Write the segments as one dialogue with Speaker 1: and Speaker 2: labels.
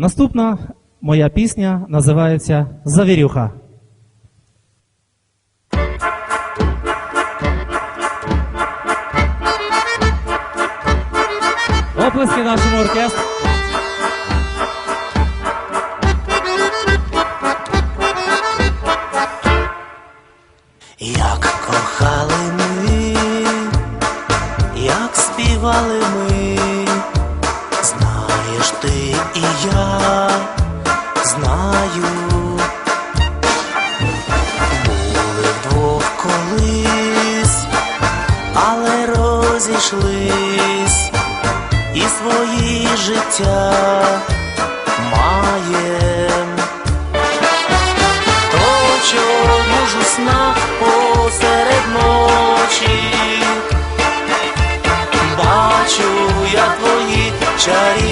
Speaker 1: Наступна моя пісня називається Завірюха. Оплески нашому оркестру.
Speaker 2: Як кохали ми, як співали ми, життя має, То чому ж сна посеред ночі. Бачу я твої чарівні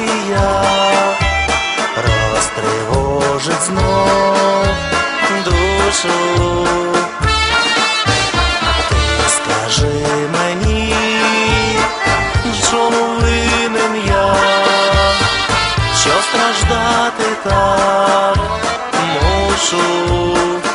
Speaker 2: фотографія розтривожить знов душу. Ти скажи мені, чому винен я, що страждати так мушу.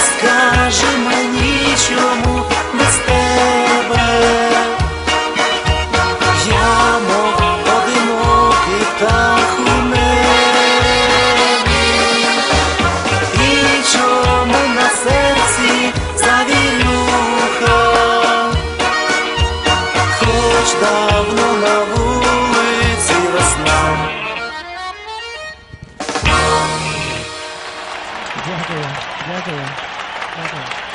Speaker 2: Скажи мені, чому без тебе? Я мов одинокий птах у небі, і чому на серці завірюха, хоч давно на вулиці весна.
Speaker 1: Дякую, дякую, дякую.